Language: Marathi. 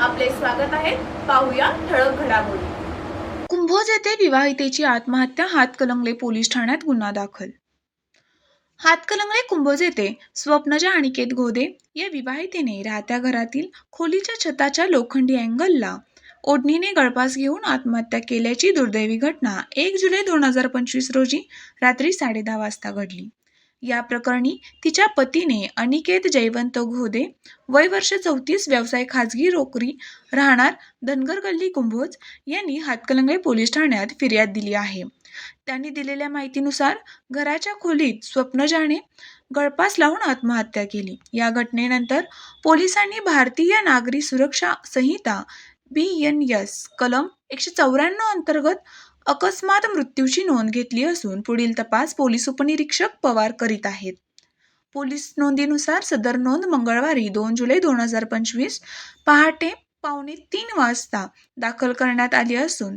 आपले स्वागत आहे. पाहूया ठळक घडामोडी. कुंभोज येथे विवाहितेची आत्महत्या हातकलंगले पोलीस ठाण्यात गुन्हा दाखल हातकलंगले कुंभोज येथे स्वप्नजा अनिकेत गोदे या विवाहितेने राहत्या घरातील खोलीच्या छताच्या लोखंडी अँगलला ओढणीने गळपास घेऊन आत्महत्या केल्याची दुर्दैवी घटना एक जुलै दोन हजार पंचवीस रोजी रात्री साडेदहा वाजता घडली. या प्रकरणी तिच्या पतीने अनिकेत जयवंत घोदे वय वर्ष चौतीस व्यवसाय खाजगी रोकरी राहणार धनगर गल्ली कुंभोज यांनी हातकलंगळे पोलीस ठाण्यात फिर्याद दिली आहे. त्यांनी दिलेल्या माहितीनुसार घराच्या खोलीत स्वप्नजाने गळपास लावून आत्महत्या केली. या घटनेनंतर पोलिसांनी भारतीय नागरी सुरक्षा संहिता बी एन एस कलम एकशे चौऱ्याण्णव अंतर्गत अकस्मात मृत्यूची नोंद घेतली असून पुढील तपास पोलीस उपनिरीक्षक पवार करीत आहेत. पोलीस नोंदीनुसार सदर नोंद मंगळवारी दोन जुलै दोन हजार पंचवीस पहाटे पावणे तीन वाजता दाखल करण्यात आली असून